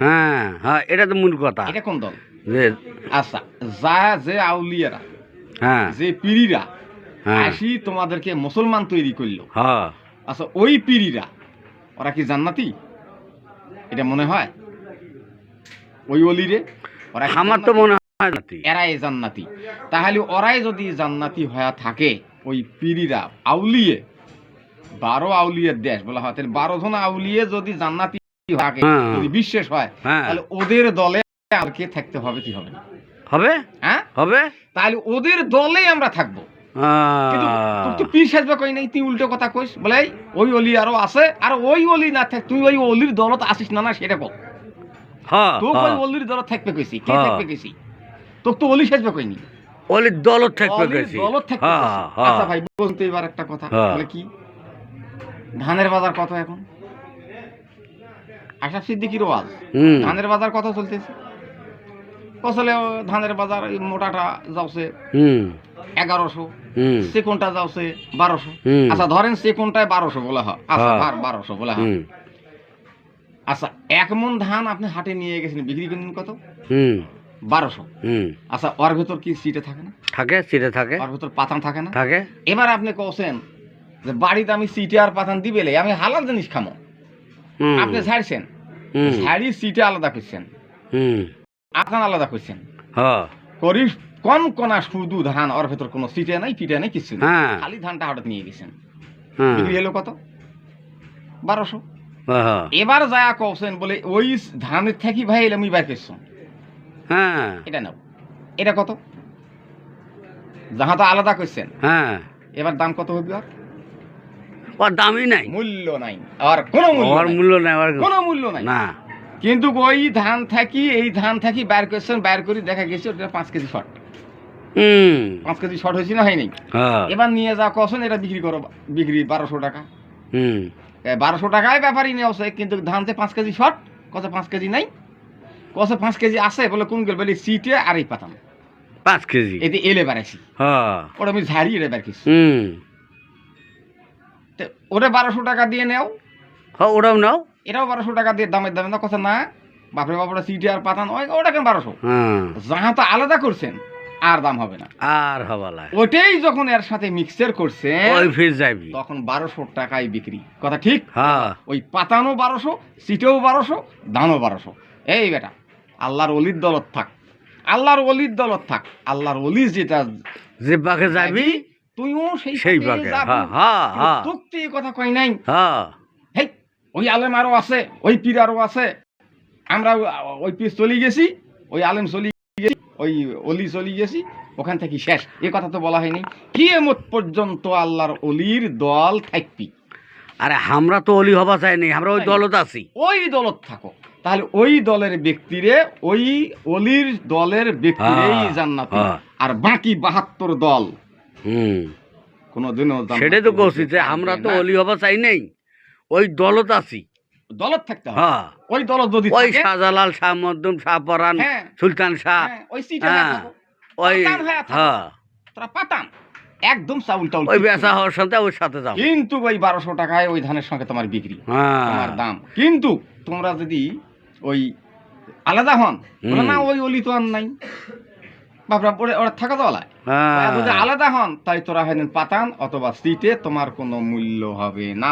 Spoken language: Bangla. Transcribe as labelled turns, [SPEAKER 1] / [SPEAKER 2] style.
[SPEAKER 1] হ্যাঁ হ্যাঁ এটা তো মূল কথা।
[SPEAKER 2] এটা কোন দল?
[SPEAKER 1] যে
[SPEAKER 2] আচ্ছা যা যে আউলিয়ারা
[SPEAKER 1] হ্যাঁ।
[SPEAKER 2] যে পিরিরা
[SPEAKER 1] হ্যাঁ।
[SPEAKER 2] আসি তোমাদেরকে মুসলমান তৈরি করল।
[SPEAKER 1] হ্যাঁ।
[SPEAKER 2] আচ্ছা ওই পিরিরা ওরা কি জান্নাতি? এটা মনে হয়? ওই অলিরে ওরা
[SPEAKER 1] আমার তো মনে হয়
[SPEAKER 2] এরাই জান্নাতি। তাহলে ওরাই যদি জান্নাতি হয়ে থাকে ওই পিড়িরা আউলিয়ে বারো আউলিয়ের দেশ বলা হয়। তাহলে বারো জন আউলিয়ে যদি জান্নাতি থাকে
[SPEAKER 1] হ্যাঁ।
[SPEAKER 2] যদি বিশ্বাস হয়
[SPEAKER 1] হ্যাঁ।
[SPEAKER 2] তাহলে ওদের দলে আর কে থাকতে হবে কি হবে না?
[SPEAKER 1] হবে?
[SPEAKER 2] হ্যাঁ?
[SPEAKER 1] হবে?
[SPEAKER 2] তাহলে ওদের দলেই আমরা থাকব। কিন্তু পীর সাজবে কই নাই তুই উল্টো কথা কইস। বলে ওই অলি আরও আছে আর ওই অলি না থাক তুই ওই অলির দলত আসিস না না সেটা ওই
[SPEAKER 1] হ্যাঁ।
[SPEAKER 2] অলির দলত থাকবে কইছি কে। থাকবে কইছি? তোকে তো অলি সাজবে কইনি
[SPEAKER 1] ওলি দলত থাকবে
[SPEAKER 2] অলির দলত থাকবে আচ্ছা ভাই বলতে এবার একটা কথা। বলে কি? ধানের বাজার কত এখন? আশা সিদ্দিকির ওয়াজ। ধানের বাজার কত চলতেছে? কসলে ও ধানের বাজার মোটাটা
[SPEAKER 1] হুম।
[SPEAKER 2] এগারোশো সেকোনটা যাচ্ছে বারোশো। আচ্ছা ধরেন সেকোনটায় বারোশো বলা হয়। আচ্ছা
[SPEAKER 1] হ্যাঁ।
[SPEAKER 2] বারোশো বলা হয়। আচ্ছা এক মন ধান আপনি হাটে নিয়ে গেছেন বিক্রি করলেন কত?
[SPEAKER 1] হুম।
[SPEAKER 2] বারোশো।
[SPEAKER 1] হুম।
[SPEAKER 2] আচ্ছা ওর ভেতর কি সিটে থাকে না?
[SPEAKER 1] থাকে সিটে থাকে।
[SPEAKER 2] ওর ভেতর পাতান থাকে না?
[SPEAKER 1] থাকে।
[SPEAKER 2] এবার আপনি কছেন যে বাড়িতে আমি সিটে আর পাতান দিবেলে আমি হালাল জিনিস খামো।
[SPEAKER 1] হুম।
[SPEAKER 2] আপনি ছাড়ছেন। সিটে আলাদা করছেন আলাদা করছেন
[SPEAKER 1] হ্যাঁ।
[SPEAKER 2] করি কম কনা শুধু ধান ওর ভেতর কোনো সিটে নাই পিটে নাই কিছু
[SPEAKER 1] হ্যাঁ।
[SPEAKER 2] খালি ধানটা হঠাৎ নিয়ে গেছেন।
[SPEAKER 1] হ্যাঁ।
[SPEAKER 2] বিক্রি কত? বারোশো। এবার যা কছেন বলে ওই ধানের থাকি ভাই এলে আমি বাইর করছ
[SPEAKER 1] হ্যাঁ।
[SPEAKER 2] এটা নাও। এটা কত? যাহা তো আলাদা করছেন
[SPEAKER 1] হ্যাঁ।
[SPEAKER 2] এবার দাম কত হবে আর?
[SPEAKER 1] ওর দামই নাই।
[SPEAKER 2] মূল্য নাই। আর কোনো মূল্য
[SPEAKER 1] ওর
[SPEAKER 2] নাই।
[SPEAKER 1] মূল্য নাই ওর
[SPEAKER 2] কোনো মূল্য নাই।
[SPEAKER 1] না।
[SPEAKER 2] কিন্তু ওই ধান থাকি এই ধান থাকি বাইর করছেন বাইর করে দেখা গেছে ওটা পাঁচ কেজি শর্ট।
[SPEAKER 1] হুম।
[SPEAKER 2] পাঁচ কেজি শর্ট হয়েছে না হয়নি?
[SPEAKER 1] হ্যাঁ।
[SPEAKER 2] এবার নিয়ে যা কছেন এটা বিক্রি করো বিক্রি বারোশো টাকা।
[SPEAKER 1] হুম।
[SPEAKER 2] বারোশো টাকায় ব্যাপারই নেওয়া কিন্তু ধানতে পাঁচ কেজি শর্ট কত পাঁচ কেজি নাই। কত পাঁচ কেজি আছে বলে কোন গেল বলে সিটে আর এই পাতাম
[SPEAKER 1] পাঁচ কেজি।
[SPEAKER 2] এতে এলে বেড়াইছি।
[SPEAKER 1] হ্যাঁ।
[SPEAKER 2] ওটা আমি ঝাড়ি এটা বের ওটা বারোশো টাকা দিয়ে নেও।
[SPEAKER 1] হ্যাঁ ওটাও নাও।
[SPEAKER 2] এটাও বারোশো টাকা দিয়ে দামের দামে না কথা না বাপরে বাপরে সিটে আর পাতান ওটা কেন বারোশো?
[SPEAKER 1] হ্যাঁ।
[SPEAKER 2] যাহা তো আলাদা করছেন আর দাম হবে না।
[SPEAKER 1] আর হবালা
[SPEAKER 2] ওটাই যখন এর সাথে মিক্সচার করছে
[SPEAKER 1] ওই ফির যাবি
[SPEAKER 2] তখন বারোশো টাকায় বিক্রি। কথা ঠিক?
[SPEAKER 1] হ্যাঁ।
[SPEAKER 2] ওই পাতানো বারোশো সিটেও বারোশো দানও বারোশো। এই বেটা আল্লাহর অলির দলত থাক। আল্লাহর অলির দলত থাক। আল্লাহর অলি যেটা
[SPEAKER 1] যে বাঘে যাবি
[SPEAKER 2] তুইও সেই
[SPEAKER 1] সেই
[SPEAKER 2] পথেই
[SPEAKER 1] বাঘে
[SPEAKER 2] যাবি।
[SPEAKER 1] হ্যাঁ হ্যাঁ হ্যাঁ।
[SPEAKER 2] তোক এই কথা কই নাই।
[SPEAKER 1] হ্যাঁ।
[SPEAKER 2] হেই ওই আলেম আরও আছে ওই পীর আরও আছে। আমরা ওই পীর চলে গেছি ওই আলেম চলে গেছি ওই অলি চলে গেছি ওখান থেকে শেষ। এ কথা তো বলা হয়নি। কিয়ামত পর্যন্ত আল্লাহর অলির দল থাকবি।
[SPEAKER 1] আরে আমরা তো অলি হবা চাইনি আমরা ওই দলত আছি।
[SPEAKER 2] ওই দলত থাকো। তাহলে ওই দলের ব্যক্তিরে ওই অলির দলের ব্যক্তিরেই
[SPEAKER 1] হ্যাঁ,
[SPEAKER 2] জান্নাতি।
[SPEAKER 1] হ্যাঁ।
[SPEAKER 2] আর বাকি বাহাত্তর দল।
[SPEAKER 1] হুম।
[SPEAKER 2] কোনোদিনও
[SPEAKER 1] সেটাই তো কছি যে আমরা তো অলি হবা চাই নেই ওই দলত আছি।
[SPEAKER 2] দলত থাকতে
[SPEAKER 1] হ্যাঁ।
[SPEAKER 2] ওই দলত যদি
[SPEAKER 1] ওই শাহজালাল শাহ মদ্দুম শাহ পরান
[SPEAKER 2] হ্যাঁ,
[SPEAKER 1] সুলতান শাহ।
[SPEAKER 2] হ্যাঁ, ওই।
[SPEAKER 1] ওই
[SPEAKER 2] তোরা একদম চাউল টাউল
[SPEAKER 1] ওই বেচা হওয়ার সাথে ওর সাথে যাও।
[SPEAKER 2] কিন্তু ওই বারোশো টাকায় ওই ধানের সঙ্গে তোমার বিক্রি তোমার দাম। কিন্তু তোমরা যদি ওই আলাদা হন না ওই অলি তো আর নাই। বাপরা পড়ে ওরা থাকা
[SPEAKER 1] হ্যাঁ।
[SPEAKER 2] যদি আলাদা হন তাই তোরা হয় পাতান অথবা সিটে তোমার কোনো মূল্য হবে না।